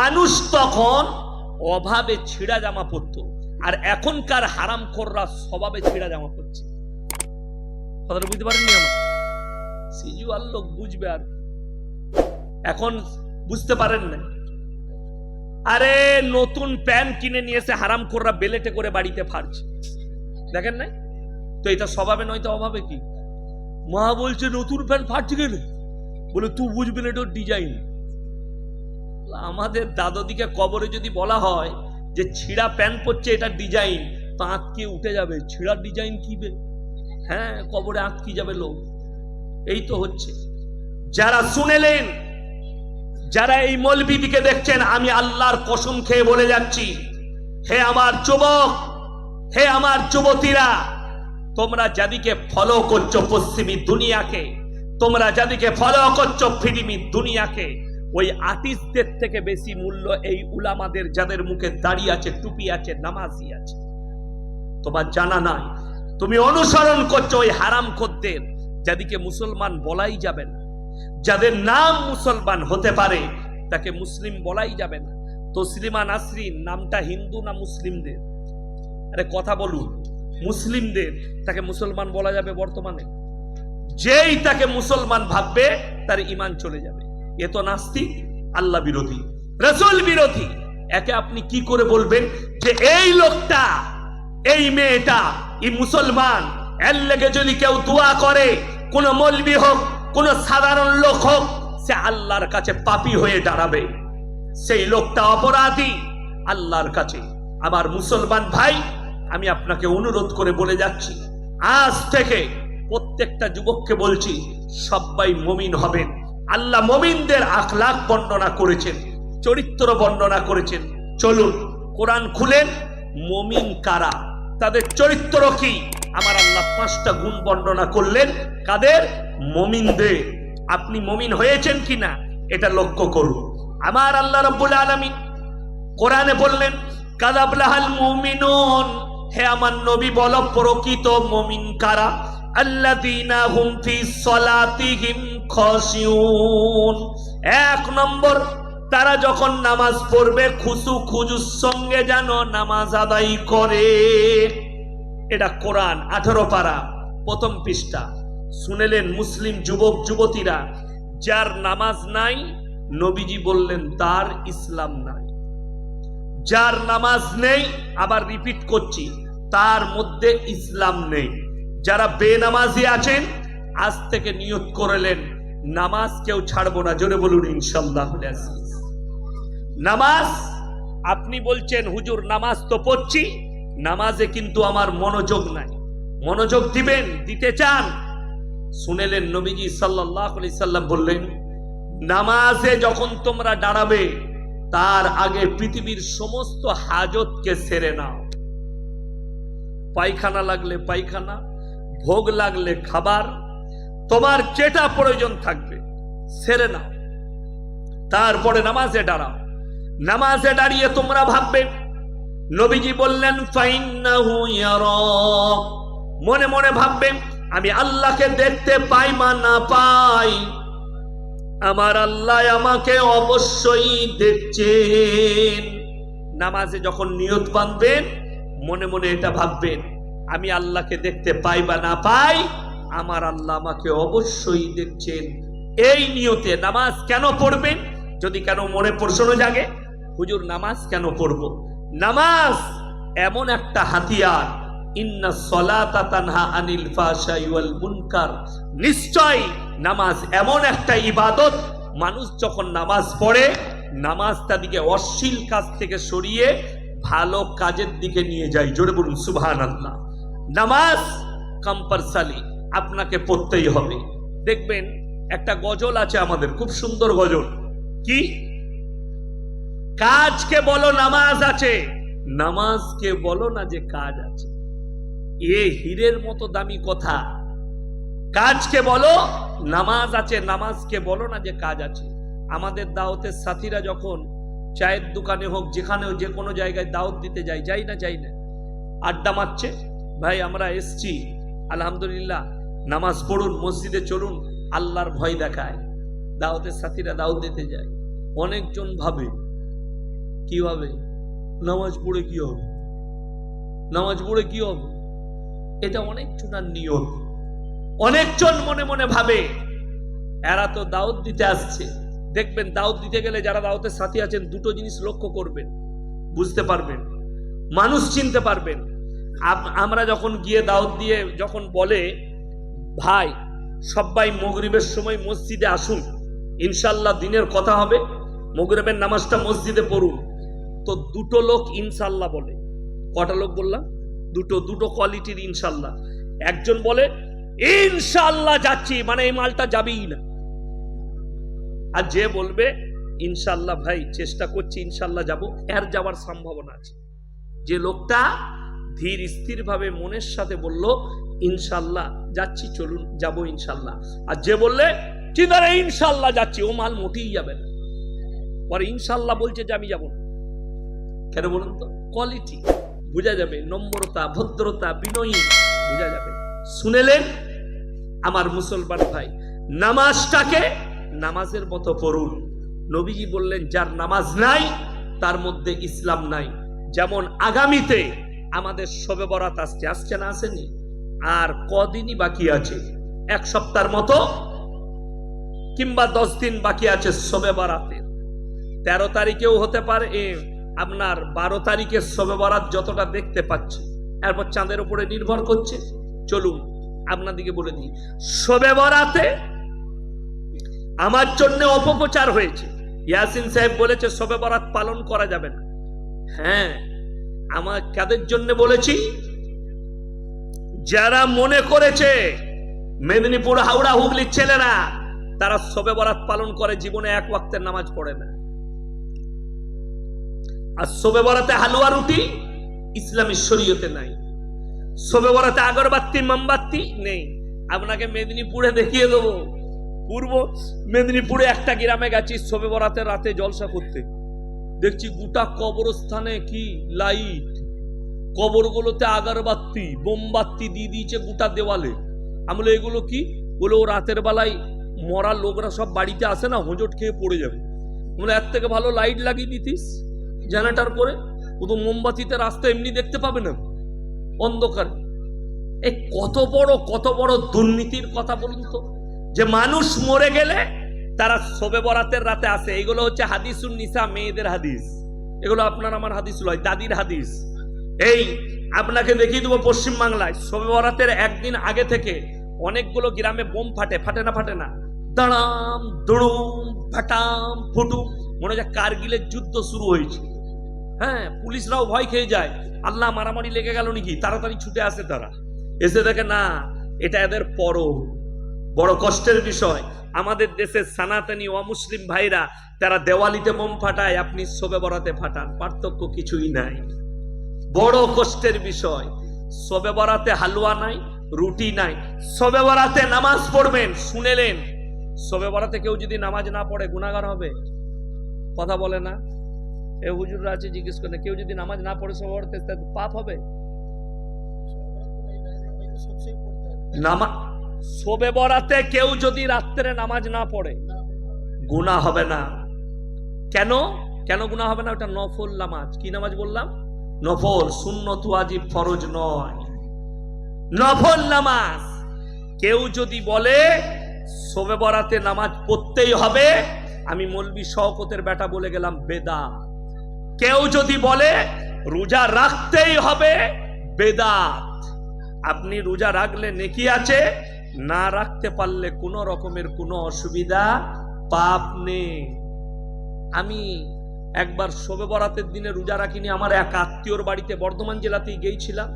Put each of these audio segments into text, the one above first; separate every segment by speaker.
Speaker 1: মানুষ তখন অভাবে ছিঁড়া জামা পরতো, আর এখনকার হারাম খোররা স্বভাবে ছিঁড়া জামা পরছে। কথাটা বুঝতে পারেননি আমার? সিজু আর লোক বুঝবে আর এখন বুঝতে পারেন না। আরে, নতুন প্যান্ট কিনে নিয়ে এসে হারাম খোররা বেলেটে করে বাড়িতে ফাড়ছে। দেখেন না তো এটা স্বভাবে নয় তো অভাবে কি? মা বলছে, নতুন প্যান্ট ফাটছে কেন? বলে, তুই বুঝবি না, এটা ডিজাইন। আমাদের দাদদিকে কবরে যদি বলা হয় যে ছিঁড়া প্যান্ট পরছে, এটা ডিজাইন, তো আঁতকে উঠে যাবে। ছিঁড়া ডিজাইন কি হ্যাঁ কবরে আঁতকি যাবে লোক। এই তো হচ্ছে। যারা শুনেলেন, যারা এই মলবিদিকে দেখছেন, আমি আল্লাহর কসম খেয়ে বলে যাচ্ছি, হে আমার যুবক, হে আমার যুবতীরা, তোমরা যাদিকে ফলো করছ পশ্চিমী দুনিয়াকে, তোমরা যাদিকে ফলো করছ পৃথিবী দুনিয়াকে ওই আর্টিস্টদের থেকে বেশি মূল্য এই উলামাদের যাদের মুখে দাড়ি আছে, টুপি আছে, নামাজি আছে। তোমার জানা নাই। তুমি অনুসরণ করছ ওই হারাম খদ্দের, যাদিকে মুসলমান বলাই যাবে না। যাদের নাম মুসলমান হতে পারে, তাকে মুসলিম বলাই যাবে না। তসলিমা নাসরিন, নামটা হিন্দু না মুসলিমদের? আরে কথা বলুন। মুসলিমদের, তাকে মুসলমান বলা যাবে বর্তমানে। যেই তাকে মুসলমান ভাববে, তার ইমান চলে যাবে। এ তো নাস্তিক, আল্লাহ বিরোধী। রসুল বিরোধী। একে আপনি কি করে বলবেন যে এই লোকটা, এই মেয়েটা, এই মুসলমান, এর লেগে যদি কেউ দোয়া করে, কোন মলবি হোক, কোন সাধারণ লোক হোক, সে আল্লাহর কাছে পাপী হয়ে দাঁড়াবে। সেই লোকটা অপরাধী, আল্লাহর কাছে। আমার মুসলমান ভাই, আমি আপনাকে অনুরোধ করে বলে যাচ্ছি, আজ থেকে প্রত্যেকটা যুবককে বলছি, সবাই মমিন হবেন। আল্লাহ মমিনদের আখলাক বর্ণনা করেছেন, চরিত্র বর্ণনা করেছেন। চলুন, কোরআন খুলেন, মমিন কারা? তাদের চরিত্র কি? আমার আল্লাহ পাঁচটা গুণ বর্ণনা করলেন। কাদের? মমিনদের। আপনি মমিন হয়েছেন কিনা, এটা লক্ষ্য করুন। আমার আল্লাহ রব্বুল আলামিন কোরআনে বললেন, কাদাবলাহাল মুমিনুন। হে আমার নবী, বল, প্রকৃত মমিন কারা? আল্লাযীনা হুম ফি সলাতিহিম এক নম্বর, তারা যখন নামাজ পড়বে, খুসু খুজুর সঙ্গে যেন নামাজ আদায় করে। এটা কোরআন, আঠারো পারা, প্রথম পৃষ্ঠা। শুনেলেন মুসলিম যুবক, যুবতীরা, যার নামাজ নাই, নবীজি বললেন, তার ইসলাম নাই। যার নামাজ নেই, আবার রিপিট করছি, তার মধ্যে ইসলাম নেই। যারা বেনামাজি আছেন, আজ থেকে নিয়ত করলেন নামাজ কেউ ছাড়বো না, জোরে বলুন, ইনশাল্লাহ নামাজ, আপনি বলছেন, হুজুর, নামাজ তো পড়ছি, নামাজে কিন্তু আমার মনোযোগ নাই। মনোযোগ দিবেন, দিতে চান। শুনেলেন নবীজি সাল্লাহ সাল্লাম বললেন, নামাজে যখন তোমরা দাঁড়াবে, তার আগে পৃথিবীর সমস্ত হাজতকে সেরে নাও। পায়খানা লাগলে পায়খানা, ভোগ লাগলে খাবার তোমার যেটা প্রয়োজন থাকবে, সেরে নাও। তারপরে নামাজে দাঁড়াও। নামাজে দাঁড়িয়ে তোমরা ভাববে, নবীজি বললেন মনে মনে ভাববে, আমি আল্লাহকে দেখতে পাই মা না পাই, আমার আল্লাহ আমাকে অবশ্যই দেখছেন। নামাজে যখন নিয়ত বাঁধবেন, মনে মনে এটা ভাববেন, আমি আল্লাহকে দেখতে পাই বা না পাই আমার আল্লাহ আমাকে অবশ্যই দেখছেন। এই নিয়তে নামাজ কেন পড়বেন? যদি কেন মনে প্রশ্ন জাগে, হুজুর, নামাজ কেন পড়ব? নামাজ এমন একটা হাতিয়ার। ইন্না সলাতা তানহা আনিল ফাশাই মুনকার। নিশ্চয় নামাজ এমন একটা ইবাদত। মানুষ যখন নামাজ পড়ে, নামাজ তাদিকে অশ্লীল কাজ থেকে সরিয়ে ভালো কাজের দিকে নিয়ে যায়। জোরে বলুন, সুবহানাল্লাহ। নামাজ কম্পালসারি আপনাকে পড়তেই হবে। দেখবেন, একটা গজল আছে আমাদের, খুব সুন্দর গজল। কি? কাজকে বলো নামাজ আছে। নামাজকে বলো না যে কাজ আছে। এ হীরের মতো দামি কথা। কাজকে বলো, নামাজ আছে, নামাজকে বলো না যে কাজ আছে। আমাদের দাওতের সাথীরা যখন চায়ের দোকানে হোক যেখানেও যে কোনো জায়গায় দাওয়াত দিতে যাই যাই না যাই না, আড্ডা মারছে। ভাই, আমরা এসছি। আলহামদুলিল্লাহ নামাজ পড়ুন, মসজিদে চলুন আল্লাহর ভয় দেখায়। দাওয়াতের সাথীরা দাওয়াত দিতে যায়। অনেকজন ভাবে কীভাবে নামাজ পড়ে কি হবে? নামাজ পড়ে কি হবে? এটা অনেক জনার নিয়ম। অনেকজন মনে মনে ভাবে, এরা তো দাউদ দিতে আসছে। দেখবেন দাউদ দিতে গেলে যারা দাউদের সাথী আছেন, দুটো জিনিস লক্ষ্য করবেন, বুঝতে পারবেন, মানুষ চিনতে পারবেন। আমরা যখন গিয়ে দাউদ দিয়ে যখন বলে ভাই সবাই মগরিবের সময় মসজিদে আসুন। ইনশাল্লাহ দিনের কথা হবে, মগরিবের নামাজটা মসজিদে পড়ুন। তো দুটো লোক ইনশাল্লাহ বলে। কটা লোক বললাম? দুটো দুটো কোয়ালিটির ইনশাল্লাহ। একজন বলে, ইনশাল্লাহ যাচ্ছি। মানে এই মালটা যাবেই না। আর যে বলবে, ইনশাল্লাহ ভাই, চেষ্টা করছি, ইনশাল্লাহ যাব। এর যাওয়ার সম্ভাবনা আছে। যে লোকটা ধীর স্থির ভাবে মনের সাথে বলল ইনশাল্লাহ যাচ্ছি, চলুন, যাব ইনশাল্লাহ। আর যে বললে চিন্তারে ইনশাল্লাহ যাচ্ছি, ও মাল মোটেই যাবে না। পরে ইনশাল্লাহ বলছে যে, আমি যাব না। কেন বলুন তো? কোয়ালিটি বোঝা যাবে, নম্রতা, ভদ্রতা, বিনয়ী, বোঝা যাবে। শুনেলেন আমার মুসলমান ভাই, নামাজটাকে নামাজের মতো পড়ুন। নবীজি বললেন, যার নামাজ নাই, তার মধ্যে ইসলাম নাই। যেমন আগামীতে আমাদের শবে বরাত আসছে আসছে না, আসেনি? আর কদিনই বাকি আছে? এক সপ্তাহের মতো? কিংবা দশ দিন বাকি আছে শবে বরাতের? তেরো তারিখেও হতে পারে আপনার বারো তারিখের শবে বরাত যতটা দেখতে পাচ্ছি, এরপর চাঁদের উপরে নির্ভর করছে। চলুন আপনাদিকে বলে দিই, শবে বরাতে আমার জন্য অপপ্রচার হয়েছে। ইয়াসিন সাহেব বলেছে, শবে বরাত পালন করা যাবে না। হ্যাঁ আমার কাদের জন্য বলেছি? যারা মনে করেছে মেদিনীপুর হাওড়া হুগলির ছেলেরা, তারা শবে বরাত পালন করে, জীবনে এক ওয়াক্তের নামাজ পড়ে না। আর শবে বরাতে হালুয়া রুটি ইসলামী শরীয়তে নাই। শবে বরাতে আগরবাতি, মোমবাতি নেই। আপনাকে মেদিনীপুরে দেখিয়ে দেবো। পূর্ব মেদিনীপুরে একটা গ্রামে গেছি, শবে বরাতে রাতে জলসা করতে। দেখছি গোটা কবরস্থানে কি লাইট কবরগুলোতে আগারবাতি বোমবাতি দিয়ে দিয়েছে গোটা দেওয়ালে। আমি বলি, এগুলো কি? বলে ও রাতের বেলায় মরা লোকরা সব বাড়িতে আসে না হোঁজট খেয়ে পড়ে যাবে। বলে এর থেকে ভালো লাইট লাগিয়ে দিতিস জেনারেটার করে ও তো মোমবাতিতে রাস্তা এমনি দেখতে পাবে না। অন্ধকার। এই কত বড় কত বড় দুর্নীতির কথা বলুন তো। যে মানুষ মরে গেলে তারা শোবে বরাতের রাতে আসে। এগুলো হচ্ছে হাদিসুন নিসা মেয়েদের হাদিস। এগুলো আপনার আমার হাদিস লয় দাদির হাদিস। এই, আপনাকে দেখিয়ে দেবো পশ্চিম বাংলায়। শোবে বরাতের একদিন আগে থেকে অনেকগুলো গ্রামে বোম ফাটে ফাটে না ফাটে না। দাঁড়াম, দুড়ুম, ফাটাম, ফুটুম, মনে হয় কার্গিলের যুদ্ধ শুরু হয়েছে। হ্যাঁ পুলিশরাও ভয় খেয়ে যায়। আল্লাহ মারামারি লেগে গেল নাকি? তাড়াতাড়ি ছুটে আসে তারা। এসে দেখে, না, এটা এদের পরব বড় কষ্টের বিষয়। আমাদের দেশের সানাতানি অমুসলিম ভাইরা, তারা দেওয়ালিতে মোম ফাটায়, আপনি শোবে বরাতে ফাটান। পার্থক্য কিছুই নাই। বড় কষ্টের বিষয়। শোবে বরাতে হালুয়া নাই, রুটি নাই। শোবে বরাতে নামাজ পড়বেন, শুনেলেন। শোবে বরাতে কেউ যদি নামাজ না পড়ে গুণাগার হবে? কথা বলে না। এ হুজুররা আছে, জিজ্ঞেস করে, কেউ যদি নামাজ না পড়ে শোবে বরাতে পাপ হবে? নামা শোবে বরাতে কেউ যদি রাত্রে নামাজ না পড়ে গুণা হবে না। কেন? কেন গুণা হবে না? ওটা নফল নামাজ। কি নামাজ বললাম? নফল সুন্নত ওয়াজিব ফরজ নয়। নফল নামাজ। কেউ যদি বলে শোবে বরাতে নামাজ পড়তেই হবে, আমি মলবি শওকতের বেটা বলে গেলাম বেদা কেউ যদি বলে, রোজা রাখতেই হবে, বেদাত। আপনি রোজা রাখলে নেকি আছে? না রাখতে পারলে কোনো রকমের কোনো অসুবিধা পাপ নেই। আমি একবার শোবে বরাতের দিনে রোজা রাখিনি আমার এক আত্মীয়র বাড়িতে বর্ধমান জেলাতেই গিয়েছিলাম।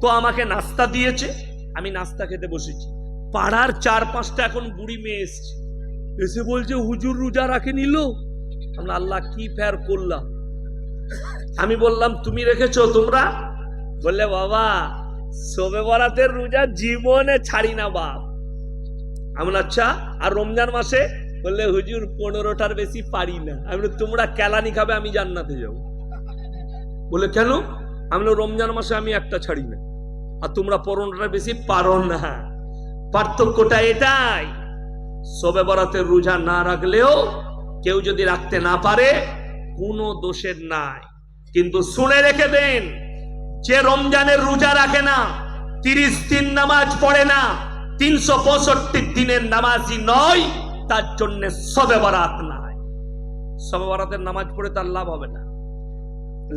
Speaker 1: তো আমাকে নাস্তা দিয়েছে আমি নাস্তা খেতে বসেছি। পাড়ার চার পাঁচটা এখন বুড়ি মেয়ে এসছে। এসে বলছে হুজুর রোজা রাখে নিল আমরা আল্লাহ কি ফের করলাম? আমি বললাম তুমি রেখেছো তোমরা? বললে বাবা শোবে বরাতের রোজা জীবনে ছাড়ি না বাপ। আমি বললাম, আচ্ছা আর রমজান মাসে? বললে, হুজুর, পনেরোটার বেশি পারি না। আমি তোমরা কেলানি খাবে, আমি জান্নাতে যাব। বলে কেন? আমি রমজান মাসে আমি একটা ছাড়ি না। আর তোমরা পনেরোটার বেশি পারো না। পার্থক্যটা এটাই। শোবে বরাতের রোজা না রাখলেও কেউ যদি রাখতে না পারে, কোনো দোষের নাই। কিন্তু শুনে রেখে দেন, যে রমজানের রোজা রাখে না, তিরিশ দিন নামাজ পড়ে না, তিনশো পঁয়ষট্টি দিনের নামাজই নয় তার জন্য সবে বারাত নাই। সবে বরাতের নামাজ পড়ে তার লাভ হবে না।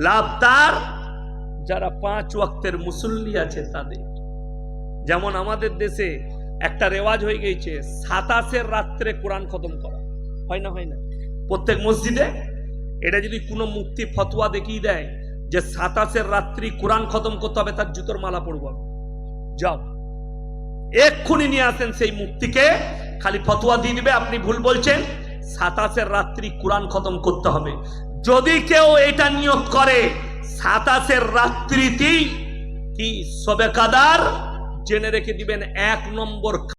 Speaker 1: লাভ তার যারা পাঁচ ওয়াক্তের মুসল্লি আছে তাদের। যেমন আমাদের দেশে একটা রেওয়াজ হয়ে গেছে সাতাশের রাত্রে কোরআন খতম করা। হয় না হয় না? প্রত্যেক মসজিদে এটা যদি কোনো মুক্তি ফতোয়া দেখিয়ে দেয় যে সাতাশের রাত্রি কোরআন খতম করতে হবে, তার জুতোর মালা পড়ব। যাও। এক্ষুনি নিয়ে আসেন সেই মুক্তিকে খালি ফতোয়া দিয়ে দিবে, আপনি ভুল বলছেন। সাতাশের রাত্রি কোরআন খতম করতে হবে। যদি কেউ এটা নিয়োগ করে, সাতাশের রাত্রিতেই কি সবে কাদার? জেনে রেখে দিবেন, এক নম্বর